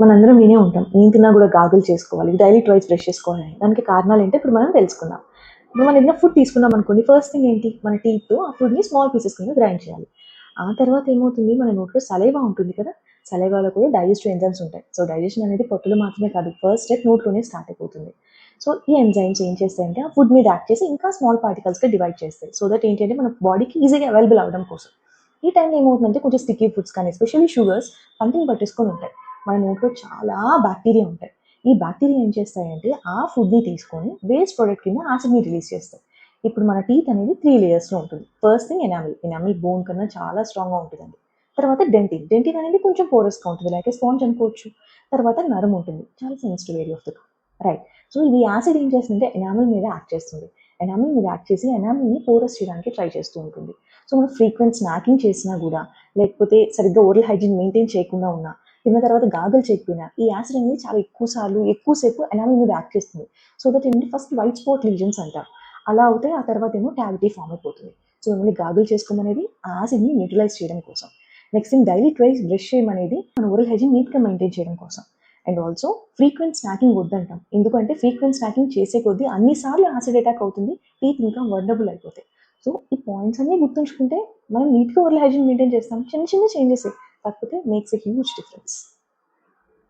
మనందరం వినే ఉంటాం. ఏం తిన్నా కూడా గాగులు చేసుకోవాలి. డైలీ ట్వైస్ బ్రష్ చేసుకోవాలి దానికి కారణాలు ఏంటో ఇప్పుడు మనం తెలుసుకుందాం. ఇప్పుడు మనం ఏదైనా ఫుడ్ తీసుకున్నాం అనుకోండి ఫస్ట్ థింగ్ ఏంటి? మన టీత్ ఆ ఫుడ్ని స్మాల్ పీసెస్ కింద గ్రైండ్ చేయాలి. ఆ తర్వాత ఏమవుతుంది? మన నోట్లో సలైవా ఉంటుంది కదా? సలైవాలో కూడా డైజెస్టివ్ ఎంజైమ్స్ ఉంటాయి. సో డైజెషన్ అనేది పొట్టులో మాత్రమే కాదు ఫస్ట్ స్టెప్ నోట్లోనే స్టార్ట్ అయిపోతుంది. సో ఈ ఎంజైమ్స్ ఏం చేస్తాయంటే ఆ ఫుడ్ మీద యాక్ట్ చేసి ఇంకా స్మాల్ పార్టికల్స్గా డివైడ్ చేస్తాయి. సో దట్ ఏంటంటే మన బాడీకి ఈజీగా అవైలబుల్ అవ్వడం కోసం. ఈ టైంలో ఏమవుతుందంటే కొంచెం స్టిక్కీ ఫుడ్స్ కానీ ఎస్పెషల్లీ షుగర్స్ పంటిని పట్టేసుకొని ఉంటాయి. మన నోట్లో చాలా బ్యాక్టీరియా ఉంటాయి. ఈ బ్యాక్టీరియా ఏం చేస్తాయంటే ఆ ఫుడ్ని తీసుకొని వేస్ట్ ప్రోడక్ట్ కింద యాసిడ్ని రిలీజ్ చేస్తాయి. ఇప్పుడు మన టీత్ అనేది త్రీ లేయర్స్లో ఉంటుంది. First thing enamel enamel bone కన్నా చాలా స్ట్రాంగ్గా ఉంటుందండి. తర్వాత డెంటిన్ డెంటిన్ అనేది కొంచెం పోరస్గా ఉంటుంది. లైక్ స్పాంజ్ అనుకోవచ్చు. తర్వాత నరం ఉంటుంది. చాలా sensitive area of the right so ఇది యాసిడ్ ఏం చేస్తుందంటే ఎనామిల్ మీద యాక్ట్ చేస్తుంది. ఎనామిల్ మీద యాక్ట్ చేసి ఎనామిల్ని పోరస్ చేయడానికి ట్రై చేస్తూ ఉంటుంది. సో మనం ఫ్రీక్వెంట్ స్నాకింగ్ చేసినా కూడా లేకపోతే సరిగ్గా ఓరల్ హైజీన్ మెయింటైన్ చేయకుండా ఉన్నా తిన్న తర్వాత గాగల్ చేయకపోయినా ఈ యాసిడ్ అనేది చాలా ఎక్కువ సార్లు ఎక్కువసేపు ఎనామిల్ మీద యాక్ట్ చేస్తుంది. సో దట్ ఏంటంటే ఫస్ట్ వైట్ స్పాట్ లీజన్స్ అంటారు అలా అవుతాయి ఆ తర్వాత ఏమో క్యావిటీ ఫామ్ అయిపోతుంది. సో మిమ్మల్ని గాగుల్ చేసుకోమనేది ఆ యాసిడ్ని న్యూట్రలైజ్ చేయడం కోసం. Next thing daily twice brush చేయమనేది మన ఓరల్ హైజీన్ నీట్గా మెయింటైన్ చేయడం కోసం. అండ్ ఆల్సో ఫ్రీక్వెంట్ స్నాకింగ్ వద్దంటాం. ఎందుకంటే ఫ్రీక్వెంట్ స్నాకింగ్ చేసే కొద్దీ అన్నిసార్లు యాసిడ్ అటాక్ అవుతుంది టీత్ ఇంకా వర్డబుల్ అయిపోతాయి. సో ఈ పాయింట్స్ అన్నీ గుర్తుంచుకుంటే మనం నీట్గా ఓరల్ హైజీన్ మెయింటైన్ చేస్తాం. చిన్న చిన్న changes that uh, makes a huge difference.